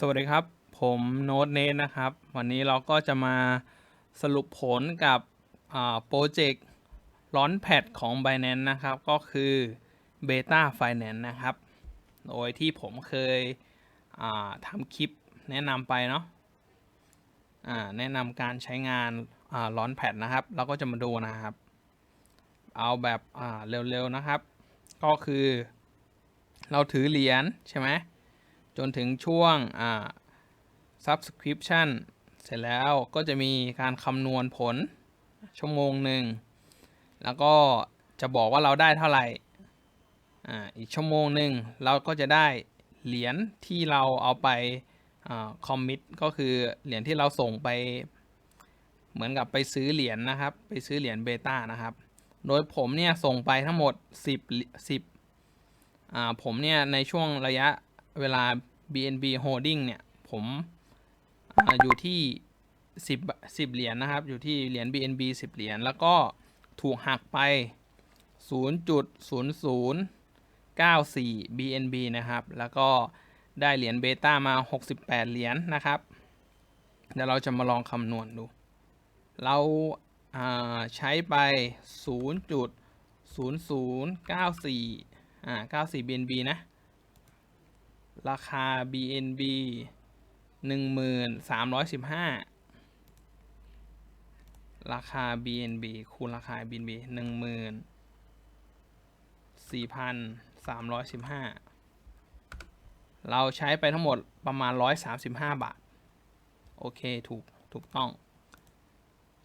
สวัสดีครับ ผมโน้ตเนทนะครับ วันนี้เราก็จะมาสรุปผลกับโปรเจกต์ร้อนแพดของ Binance นะครับ ก็คือ Beta Finance นะครับ โดยที่ผมเคยทำคลิปแนะนำไปเนาะะแนะนำการใช้งานร้อนแพดนะครับ เราก็จะมาดูนะครับ เอาแบบเร็วๆนะครับ ก็คือ เราถือเหรียญใช่ไหม จนถึงช่วง subscription เสร็จแล้วก็จะมีการคำนวณผลชั่วโมงหนึ่ง แล้วก็จะบอกว่าเราได้เท่าไหร่อีกชั่วโมงหนึ่งเราก็จะได้เหรียญที่เราเอาไปคอมมิตก็คือเหรียญที่เราส่งไป เหมือนกับไปซื้อเหรียญนนะครับ ไปซื้อเหรียญเบต้านะครับ โดยผมเนี่ยส่งไปทั้งหมด 10 10อ่าผมเนี่ยในช่วงระยะ เวลา BNB Holding เนี่ย ผมออยู่ที่ 10 10 เหรียญนนะครับ อยู่ที่เหรียญ BNB 10 เหรียญ แล้วก็ถูกหักไป 0.0094 BNB นะครับ แล้วก็ได้เหรียญเบต้ามา 68 เหรียญนนะครับ เดี๋ยวเราจะมาลองคำนวณดู เราใช้ไป 0.0094อ่า94 BNB นะ ราคา BNB 1315 ราคา BNB คูณราคา BNB 14,315 เราใช้ไปทั้งหมดประมาณ 135 บาท โอเค ถูก ถูกต้อง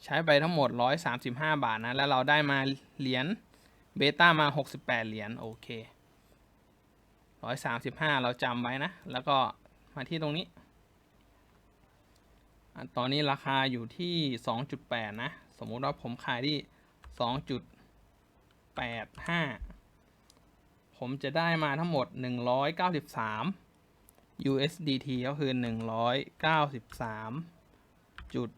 ใช้ไปทั้งหมด 135 บาทนะ แล้วเราได้มาเหรียญเบต้ามา 68 เหรียญ โอเค ร้อยสามสิบห้าเราจำไว้นะ แล้วก็มาที่ตรงนี้ ตอนนี้ราคาอยู่ที่สองจุดแปดนะ สมมุติว่าผมขายที่สองจุดแปดห้าผมจะได้มาทั้งหมดหนึ่งร้อยเก้าสิบสาม USDT ก็คือหนึ่งร้อยเก้าสิบสามจุด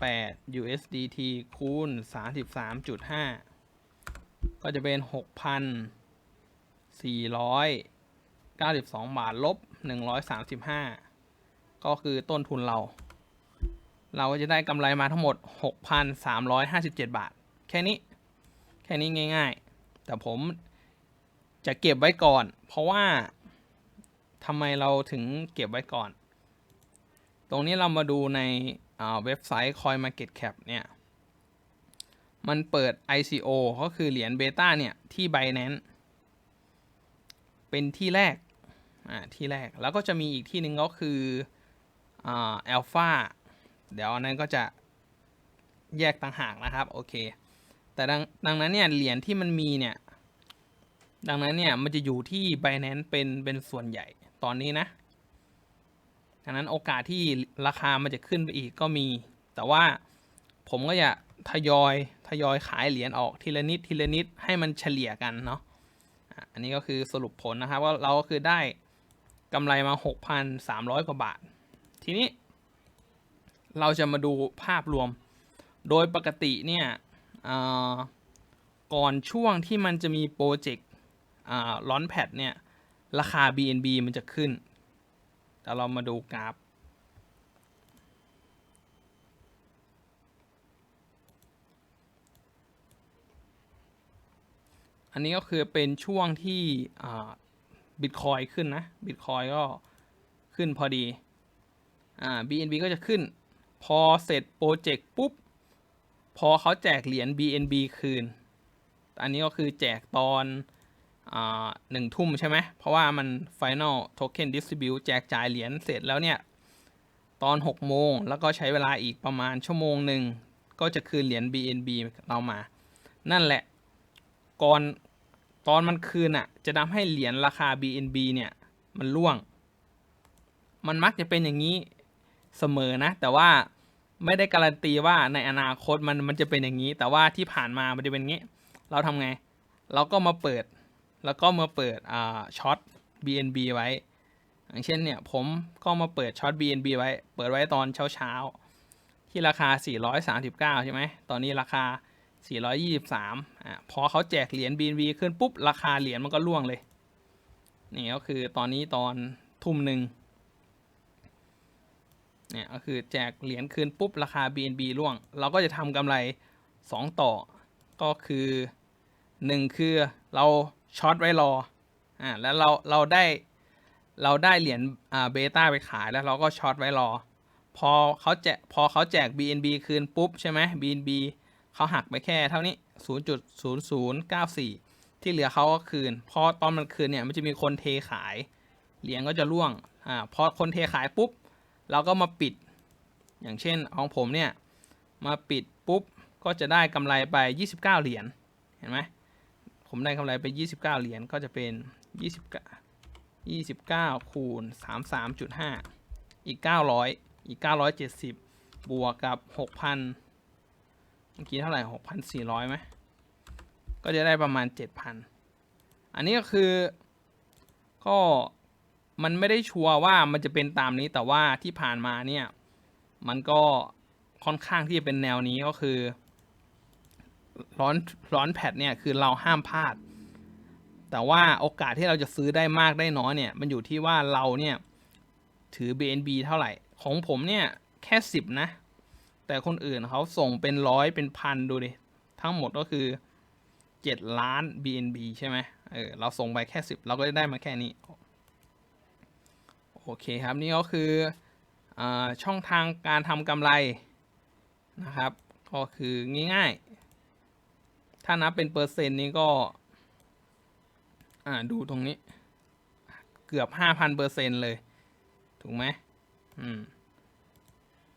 แปด USDT คูณสามสิบสามจุดห้าก็จะเป็นหกพันสี่ร้อย 92 บาทลบ 135 ก็คือต้นทุนเรา เราก็จะได้กำไรมาทั้งหมด 6,357 บาท แค่นี้ แค่นี้ง่ายๆ แต่ผมจะเก็บไว้ก่อน เพราะว่าทำไมเราถึงเก็บไว้ก่อน ตรงนี้เรามาดูในเว็บไซต์ CoinMarketCap เนี่ย มันเปิด ICO ก็คือเหรียญเบต้าเนี่ย ที่ Binance เป็นที่แรก อ่าที่แรกแล้วก็จะมีอีกที่หนึ่งก็คืออ่าอัลฟาเดี๋ยวอันนั้นก็จะแยกต่างหากนะครับโอเค แต่ดังดังนั้นเนี่ยเหรียญที่มันมีเนี่ยดังนั้นเนี่ยมันจะอยู่ที่ Binance เป็นเป็นส่วนใหญ่ตอนนี้นะดังนั้นโอกาสที่ราคามันจะขึ้นไปอีกก็มี แต่ว่าผมก็จะทยอยทยอยขายเหรียญออกทีละนิดทีละนิดให้มันเฉลี่ยกันเนาะอันนี้ก็คือสรุปผลนะครับว่าเราก็คือได้ กำไรมา 6,300 กว่าบาท ทีนี้ เราจะมาดูภาพรวม โดยปกติเนี่ยก่อนช่วงที่มันจะมีโปรเจกต์ร้อนแพดเนี่ย ราคา BNB มันจะขึ้น แต่เรามาดูกราฟอันนี้ก็คือเป็นช่วงที่ บิตคอยขึ้นนะบิตคอยก็ขึ้นพอดีอ่า BNB ก็จะขึ้น พอเสร็จโปรเจกต์ปุ๊บ พอเขาแจกเหรียญ BNB คืน อันนี้ก็คือแจกตอนหนึ่งทุ่มใช่ไหม เพราะว่ามัน Final Token Distribute แจกจ่ายเหรียญเสร็จแล้วเนี่ย ตอน 6 โมง แล้วก็ใช้เวลาอีกประมาณชั่วโมงหนึ่ง ก็จะคืนเหรียญ BNB เรามา นั่นแหละ ก่อน ตอนมันคืนอะ จะทำให้เหรียญราคา BNB เนี่ย มันร่วง มันมักจะเป็นอย่างนี้เสมอนะ แต่ว่าไม่ได้การันตีว่าในอนาคตมันมันจะเป็นอย่างนี้ แต่ว่าที่ผ่านมามันจะเป็นงี้ เราทำไง เราก็มาเปิด แล้วก็มาเปิดอ่าช็อต BNB ไว้ อย่างเช่นเนี่ย ผมก็มาเปิดช็อต BNB ไว้ เปิดไว้ตอนเช้าเช้าที่ราคา 439 ใช่ไหม ตอนนี้ราคา 423อ่าพอเขาแจกเหรียญ BNB ขึ้นปุ๊บ ราคาเหรียญมันก็ล่วงเลย นี่ก็คือตอนนี้ตอนทุ่มหนึ่งเนี่ยก็คือแจกเหรียญคืนปุ๊บ ราคา BNB ร่วง เราก็จะทำกำไร 2 ต่อ ก็คือ 1 คือเราช็อตไว้รออ่าแล้วเราเราได้เราได้เหรียญอ่าเบต้าไปขายแล้วเราก็ช็อตไว้รอ พอเขาแจกพอเขาแจก BNB คืนปุ๊บใช่ไหม BNB เขาหักไปแค่เท่านี้ 0.0094 ที่เหลือเขาก็คืน พอตอนมันคืนเนี่ยมันจะมีคนเทขาย เหรียญก็จะร่วง อ่า พอคนเทขายปุ๊บ เราก็มาปิด อย่างเช่นของผมเนี่ย มาปิดปุ๊บ ก็จะได้กำไรไป 29 เหรียญ เห็นไหม ผมได้กำไรไป 29 เหรียญ ก็จะเป็น 29 29 คูณ 33.5 อีก 900 อีก 970 บวกกับ 6,000 เมื่อกี้เท่าไหร่6,400ไหมก็จะได้ประมาณ7,000อันนี้ก็คือก็มันไม่ได้ชัวร์ว่ามันจะเป็นตามนี้แต่ว่าที่ผ่านมาเนี่ย มันก็ค่อนข้างที่จะเป็นแนวนี้ก็คือร้อนร้อนแพดเนี่ยคือเราห้ามพลาด แต่ว่าโอกาสที่เราจะซื้อได้มากได้น้อยเนี่ย มันอยู่ที่ว่าเราเนี่ย ถือ BNB เท่าไหร่ ของผมเนี่ย แค่สิบนะ แต่คนอื่นเขาส่งเป็นร้อยเป็นพันดูดิ ทั้งหมดก็คือเจ็ดล้าน BNB ใช่ไหมเออเราส่งไปแค่สิบเราก็จะได้มาแค่นี้ โอเคครับ นี่ก็คืออช่องทางการทำกำไรนะครับ ก็คือง่ายๆ ถ้านับเป็นเปอร์เซ็นต์นี้ก็ อ่าดูตรงนี้ เกือบห้าพันเปอร์เซ็นต์เลย ถูกไหมอืม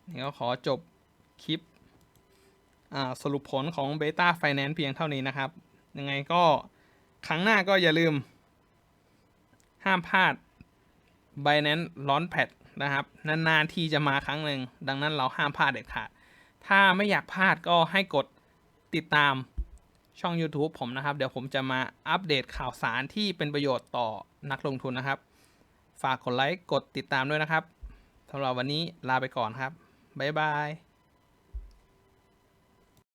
นี่ก็ขอจบ คลิปสรุปผลของ Beta Finance เพียงเท่านี้นะครับ ยังไงก็ครั้งหน้าก็อย่าลืม ห้ามพลาด Binance Launchpad นะครับ นานๆที่จะมาครั้งหนึ่ง ดังนั้นเราห้ามพลาดเด็ดขาด ถ้าไม่อยากพลาดก็ให้กดติดตามช่อง YouTube ผมนะครับ เดี๋ยวผมจะมาอัปเดตข่าวสารที่เป็นประโยชน์ต่อนักลงทุนนะครับ ฝากกดไลค์ กดติดตามด้วยนะครับสำหรับวันนี้ลาไปก่อนครับ บ๊ายบาย